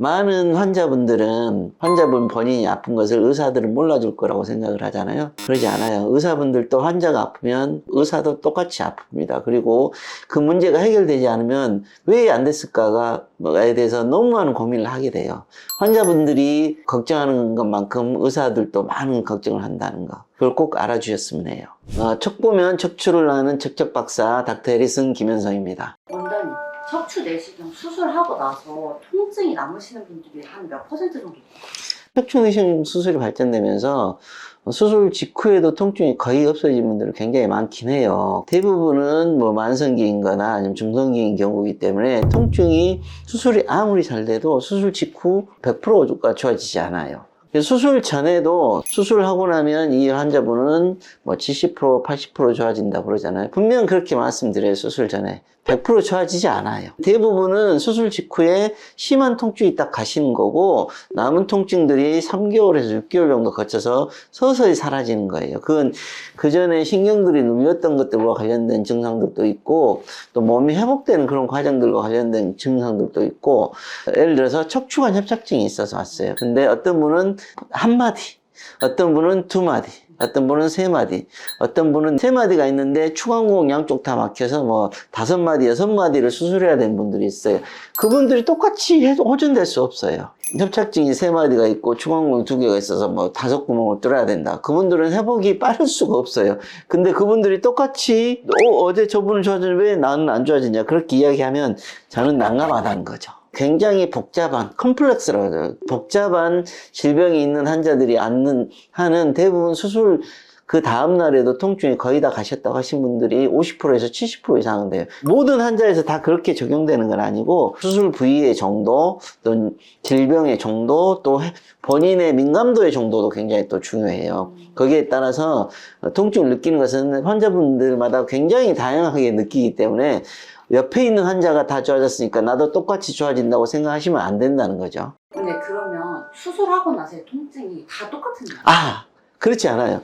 많은 환자분들은 환자분 본인이 아픈 것을 의사들은 몰라줄 거라고 생각을 하잖아요. 그러지 않아요. 의사분들도 환자가 아프면 의사도 똑같이 아픕니다. 그리고 그 문제가 해결되지 않으면 왜 안 됐을까가에 대해서 너무 많은 고민을 하게 돼요. 환자분들이 걱정하는 것만큼 의사들도 많은 걱정을 한다는 거. 그걸 꼭 알아주셨으면 해요. 어, 척 보면 척추를 하는 척척 박사 닥터 해리슨 김현성입니다. 척추 내시경 수술하고 나서 통증이 남으시는 분들이 한 몇 퍼센트 정도 돼요? 척추 내시경 수술이 발전되면서 수술 직후에도 통증이 거의 없어진 분들이 굉장히 많긴 해요. 대부분은 뭐 만성기인 거나 아니면 중성기인 경우이기 때문에 통증이 수술이 아무리 잘 돼도 수술 직후 100%가 좋아지지 않아요. 수술 전에도 수술하고 나면 이 환자분은 뭐 70%, 80% 좋아진다 그러잖아요. 분명 그렇게 말씀드려요, 수술 전에. 100% 좋아지지 않아요. 대부분은 수술 직후에 심한 통증이 딱 가시는 거고, 남은 통증들이 3개월에서 6개월 정도 거쳐서 서서히 사라지는 거예요. 그건 그 전에 신경들이 눌렸던 것들과 관련된 증상들도 있고, 또 몸이 회복되는 그런 과정들과 관련된 증상들도 있고, 예를 들어서 척추관 협착증이 있어서 왔어요. 근데 어떤 분은 한 마디, 어떤 분은 두 마디, 어떤 분은 세 마디, 어떤 분은 세 마디가 있는데 추간공 양쪽 다 막혀서 뭐 다섯 마디, 여섯 마디를 수술해야 되는 분들이 있어요. 그분들이 똑같이 해도 호전될 수 없어요. 협착증이 세 마디가 있고 추간공 두 개가 있어서 뭐 다섯 구멍을 뚫어야 된다. 그분들은 회복이 빠를 수가 없어요. 근데 그분들이 똑같이 어, 어제 저분은 좋아지는데 왜 나는 안 좋아지냐 그렇게 이야기하면 저는 난감하다는 거죠. 굉장히 복잡한 컴플렉스라고 하죠. 복잡한 질병이 있는 환자들이 앉는 하는 대부분 수술 그 다음 날에도 통증이 거의 다 가셨다고 하신 분들이 50%에서 70% 이상은 돼요. 모든 환자에서 다 그렇게 적용되는 건 아니고 수술 부위의 정도, 또 질병의 정도, 또 본인의 민감도의 정도도 굉장히 또 중요해요. 거기에 따라서 통증을 느끼는 것은 환자분들마다 굉장히 다양하게 느끼기 때문에 옆에 있는 환자가 다 좋아졌으니까 나도 똑같이 좋아진다고 생각하시면 안 된다는 거죠. 근데 그러면 수술하고 나서의 통증이 다 똑같은가요? 아, 그렇지 않아요.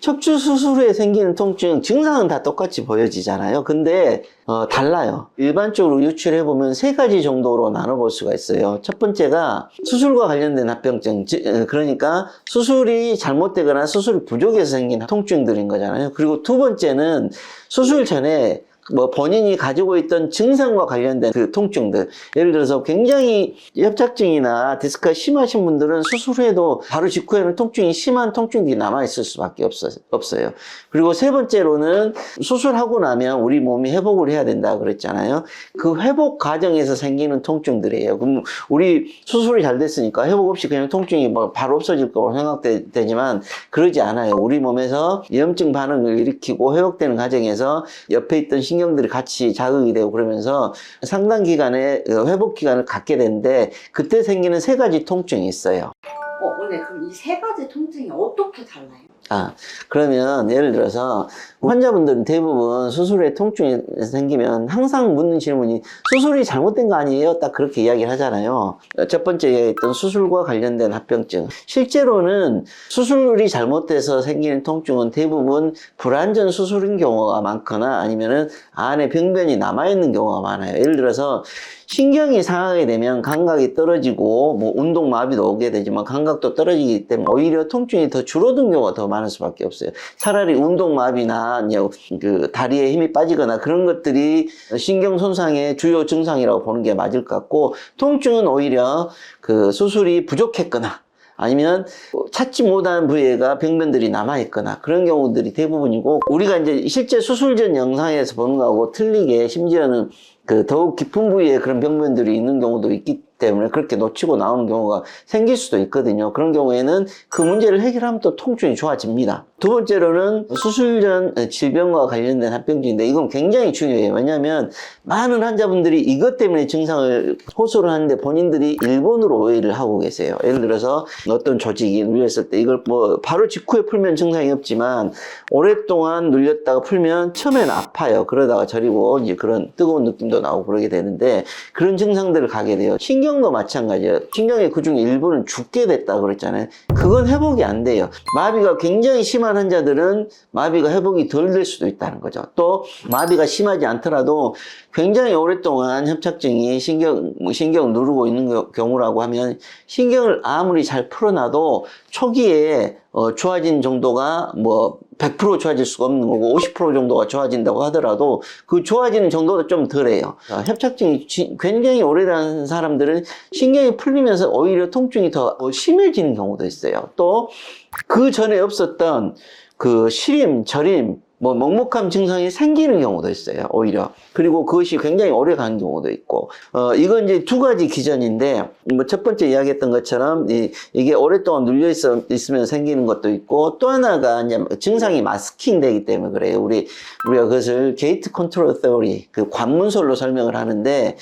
척추 수술 후에 생기는 통증 증상은 다 똑같이 보여지잖아요. 근데 어, 달라요. 일반적으로 유출해 보면 세 가지 정도로 나눠볼 수가 있어요. 첫 번째가 수술과 관련된 합병증, 즉, 어, 그러니까 수술이 잘못되거나 수술 부족해서 생긴 통증들인 거잖아요. 그리고 두 번째는 수술 전에 뭐 본인이 가지고 있던 증상과 관련된 그 통증들 예를 들어서 굉장히 협착증이나 디스크가 심하신 분들은 수술 후에도 바로 직후에는 통증이 심한 통증이 남아 있을 수밖에 없어, 없어요. 그리고 세 번째로는 수술하고 나면 우리 몸이 회복을 해야 된다 그랬잖아요. 그 회복 과정에서 생기는 통증들이에요. 그럼 우리 수술이 잘 됐으니까 회복 없이 그냥 통증이 뭐 바로 없어질 거라고 생각되지만 그러지 않아요. 우리 몸에서 염증 반응을 일으키고 회복되는 과정에서 옆에 있던 신 경들이 같이 자극이 되고 그러면서 상당 기간의 어, 회복 기간을 갖게 되는데 그때 생기는 세 가지 통증이 있어요. 어, 원래 그럼 이 세 가지 통증이 어떻게 달라요? 아, 그러면 예를 들어서 환자분들은 대부분 수술에 통증이 생기면 항상 묻는 질문이 수술이 잘못된 거 아니에요? 딱 그렇게 이야기를 하잖아요. 첫 번째 얘기했던 수술과 관련된 합병증. 실제로는 수술이 잘못돼서 생기는 통증은 대부분 불안전 수술인 경우가 많거나 아니면은 안에 병변이 남아있는 경우가 많아요. 예를 들어서 신경이 상하게 되면 감각이 떨어지고 뭐 운동 마비도 오게 되지만 감각도 떨어지기 때문에 오히려 통증이 더 줄어든 경우가 더 많을 수밖에 없어요. 차라리 운동 마비나 그 다리에 힘이 빠지거나 그런 것들이 신경 손상의 주요 증상이라고 보는 게 맞을 것 같고 통증은 오히려 그 수술이 부족했거나 아니면 찾지 못한 부위가 병변들이 남아있거나 그런 경우들이 대부분이고 우리가 이제 실제 수술 전 영상에서 보는 거하고 틀리게 심지어는 그 더욱 깊은 부위에 그런 병변들이 있는 경우도 있기 때문에 그렇게 놓치고 나오는 경우가 생길 수도 있거든요. 그런 경우에는 그 문제를 해결하면 또 통증이 좋아집니다. 두 번째로는 수술 전 질병과 관련된 합병증인데 이건 굉장히 중요해요. 왜냐하면 많은 환자분들이 이것 때문에 증상을 호소를 하는데 본인들이 일본으로 오해를 하고 계세요. 예를 들어서 어떤 조직이 눌렸을 때 이걸 뭐 바로 직후에 풀면 증상이 없지만 오랫동안 눌렸다가 풀면 처음엔 아파요. 그러다가 저리고 이제 그런 뜨거운 느낌도 나오고 그러게 되는데 그런 증상들을 가게 돼요. 신경도 마찬가지예요. 신경의 그중 일부는 죽게 됐다 그랬잖아요. 그건 회복이 안 돼요. 마비가 굉장히 심한 환자들은 마비가 회복이 덜 될 수도 있다는 거죠. 또 마비가 심하지 않더라도 굉장히 오랫동안 협착증이 신경 뭐 신경을 누르고 있는 겨- 경우라고 하면 신경을 아무리 잘 풀어놔도 초기에 어, 좋아진 정도가 뭐 100% 좋아질 수가 없는 거고 50% 정도가 좋아진다고 하더라도 그 좋아지는 정도도 좀 덜해요. 어, 협착증이 지- 굉장히 오래된 사람들은 신경이 풀리면서 오히려 통증이 더 심해지는 경우도 있어요. 또 그 전에 없었던 그 시림, 저림, 뭐 먹먹함 증상이 생기는 경우도 있어요. 오히려 그리고 그것이 굉장히 오래 가는 경우도 있고 어 이건 이제 두 가지 기전인데 뭐 첫 번째 이야기했던 것처럼 이, 이게 오랫동안 눌려 있어 있으면 생기는 것도 있고 또 하나가 이제 증상이 마스킹 되기 때문에 그래요. 우리 우리가 그것을 게이트 컨트롤 테오리 그 관문설로 설명을 하는데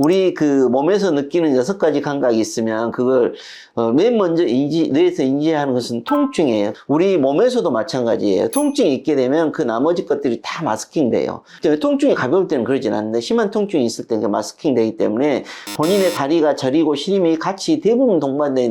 우리 그 몸에서 느끼는 여섯 가지 감각이 있으면 그걸 어, 맨 먼저 인지, 뇌에서 인지하는 것은 통증이에요. 우리 몸에서도 마찬가지예요. 통증이 있게 되면 그 나머지 것들이 다 마스킹 돼요. 통증이 가벼울 때는 그러진 않는데 심한 통증이 있을 때는 그 마스킹 되기 때문에 본인의 다리가 저리고 시림이 같이 대부분 동반되어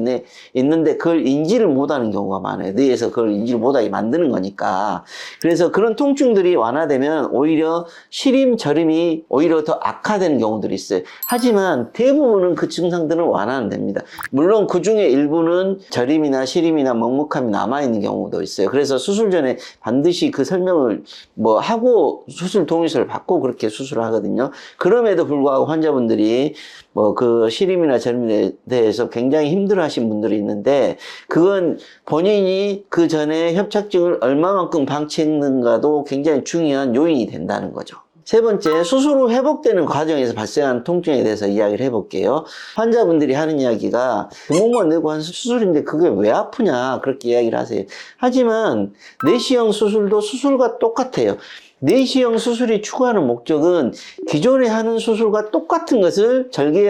있는데 그걸 인지를 못하는 경우가 많아요. 뇌에서 그걸 인지를 못하게 만드는 거니까. 그래서 그런 통증들이 완화되면 오히려 시림, 저림이 오히려 더 악화되는 경우들이 있어요. 하지만 대부분은 그 증상들은 완화는 됩니다. 물론 그 중에 일부는 저림이나 시림이나 먹먹함이 남아있는 경우도 있어요. 그래서 수술 전에 반드시 그 설명을 뭐 하고 수술 동의서를 받고 그렇게 수술을 하거든요. 그럼에도 불구하고 환자분들이 뭐 그 시림이나 저림에 대해서 굉장히 힘들어 하신 분들이 있는데 그건 본인이 그 전에 협착증을 얼마만큼 방치했는가도 굉장히 중요한 요인이 된다는 거죠. 세 번째, 수술 후 회복되는 과정에서 발생하는 통증에 대해서 이야기를 해볼게요. 환자분들이 하는 이야기가 구멍만 내고 한 수술인데 그게 왜 아프냐 그렇게 이야기를 하세요. 하지만 내시형 수술도 수술과 똑같아요. 내시형 수술이 추구하는 목적은 기존에 하는 수술과 똑같은 것을 절개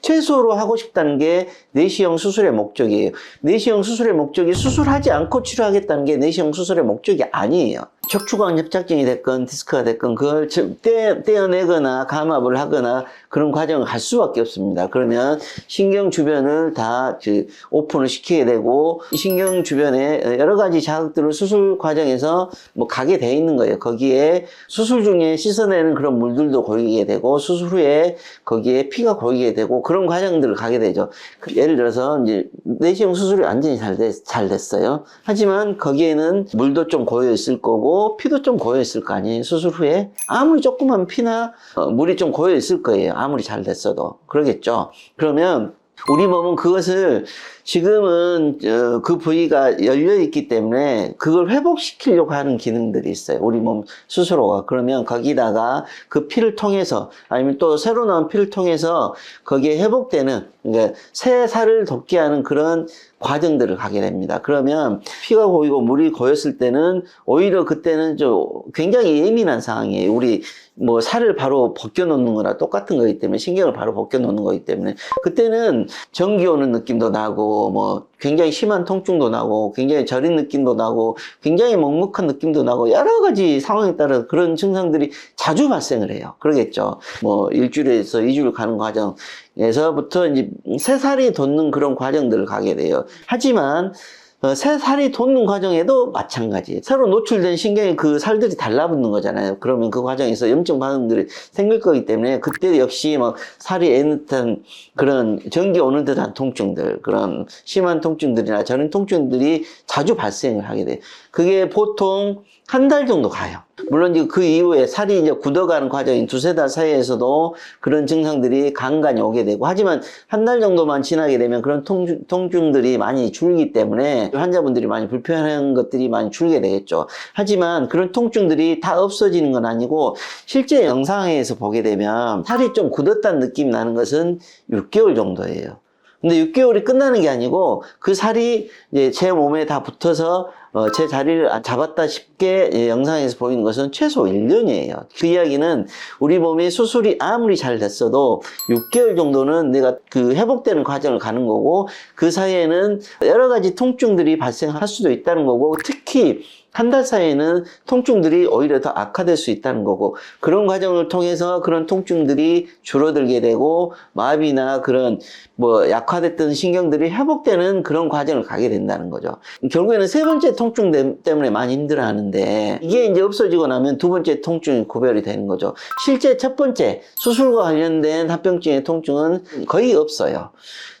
최소로 하고 싶다는 게 내시형 수술의 목적이에요. 내시형 수술의 목적이 수술하지 않고 치료하겠다는 게 내시형 수술의 목적이 아니에요. 척추관 협착증이 됐건 디스크가 됐건 그걸 떼, 떼어내거나 감압을 하거나 그런 과정을 갈 수밖에 없습니다. 그러면 신경 주변을 다그 오픈을 시키게 되고 이 신경 주변에 여러 가지 자극들을 수술 과정에서 뭐 가게 돼 있는 거예요. 거기에 수술 중에 씻어내는 그런 물들도 고이게 되고 수술 후에 거기에 피가 고이게 되고 그런 과정들을 가게 되죠. 그 예를 들어서 이제 내시경 수술이 완전히 잘, 됐, 잘 됐어요. 하지만 거기에는 물도 좀 고여 있을 거고 피도 좀 고여 있을 거 아니에요. 수술 후에 아무리 조그만 피나 어, 물이 좀 고여 있을 거예요. 아무리 잘 됐어도 그러겠죠. 그러면 우리 몸은 그것을 지금은 어, 그 부위가 열려 있기 때문에 그걸 회복시키려고 하는 기능들이 있어요. 우리 몸 스스로가 그러면 거기다가 그 피를 통해서 아니면 또 새로 나온 피를 통해서 거기에 회복되는 그러니까 새 살을 돋게 하는 그런 과정들을 가게 됩니다. 그러면 피가 고이고 물이 고였을 때는 오히려 그때는 좀 굉장히 예민한 상황이에요. 우리 뭐 살을 바로 벗겨 놓는 거나 똑같은 거기 때문에 신경을 바로 벗겨 놓는 거기 때문에 그때는 전기 오는 느낌도 나고 뭐 굉장히 심한 통증도 나고 굉장히 저린 느낌도 나고 굉장히 먹먹한 느낌도 나고 여러 가지 상황에 따라 그런 증상들이 자주 발생을 해요. 그러겠죠. 뭐 일주일에서 이주일 가는 과정에서부터 이제 새살이 돋는 그런 과정들을 가게 돼요. 하지만 어, 새 살이 돋는 과정에도 마찬가지예요. 새로 노출된 신경에 그 살들이 달라붙는 거잖아요. 그러면 그 과정에서 염증 반응들이 생길 거기 때문에 그때 역시 막 살이 애는 듯한 그런 전기 오는 듯한 통증들, 그런 심한 통증들이나 저런 통증들이 자주 발생을 하게 돼요. 그게 보통 한 달 정도 가요. 물론 그 이후에 살이 이제 굳어가는 과정인 두세 달 사이에서도 그런 증상들이 간간히 오게 되고 하지만 한 달 정도만 지나게 되면 그런 통증, 통증들이 많이 줄기 때문에 환자분들이 많이 불편한 것들이 많이 줄게 되겠죠. 하지만 그런 통증들이 다 없어지는 건 아니고 실제 영상에서 보게 되면 살이 좀 굳었다는 느낌이 나는 것은 6개월 정도예요. 근데 6개월이 끝나는 게 아니고 그 살이 이제 제 몸에 다 붙어서 어, 제 자리를 잡았다 싶게 예, 영상에서 보이는 것은 최소 1년이에요. 그 이야기는 우리 몸이 수술이 아무리 잘 됐어도 6개월 정도는 내가 그 회복되는 과정을 가는 거고 그 사이에는 여러 가지 통증들이 발생할 수도 있다는 거고 특히 한 달 사이에는 통증들이 오히려 더 악화될 수 있다는 거고 그런 과정을 통해서 그런 통증들이 줄어들게 되고 마비나 그런 뭐 약화됐던 신경들이 회복되는 그런 과정을 가게 된다는 거죠. 결국에는 세 번째 통증 때- 때문에 많이 힘들어 하는데 이게 이제 없어지고 나면 두 번째 통증이 구별이 되는 거죠. 실제 첫 번째 수술과 관련된 합병증의 통증은 거의 없어요.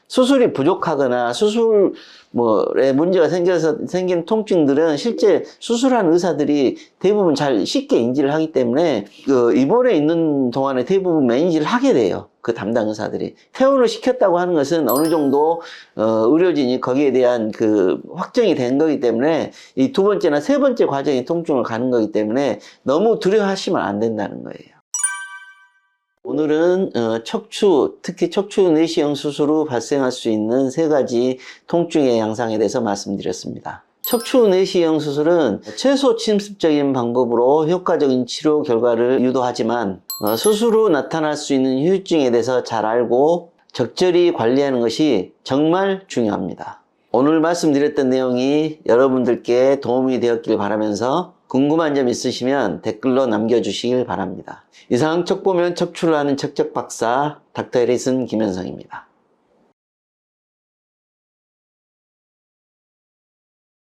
수술이 부족하거나 수술 뭐에 문제가 생겨서 생긴 통증들은 실제 수술한 의사들이 대부분 잘 쉽게 인지를 하기 때문에 그 입원해 있는 동안에 대부분 매인지를 하게 돼요. 그 담당 의사들이 퇴원을 시켰다고 하는 것은 어느 정도 어, 의료진이 거기에 대한 그 확정이 된 거기 때문에 이 두 번째나 세 번째 과정의 통증을 가는 거기 때문에 너무 두려워하시면 안 된다는 거예요. 오늘은 어, 척추, 특히 척추 내시경 수술 후 발생할 수 있는 세 가지 통증의 양상에 대해서 말씀드렸습니다. 척추 내시경 수술은 최소 침습적인 방법으로 효과적인 치료 결과를 유도하지만 어, 수술 후 나타날 수 있는 후유증에 대해서 잘 알고 적절히 관리하는 것이 정말 중요합니다. 오늘 말씀드렸던 내용이 여러분들께 도움이 되었길 바라면서 궁금한 점 있으시면 댓글로 남겨주시길 바랍니다. 이상 척 보면 척추를 하는 척척 박사 닥터 에리슨 김현성입니다.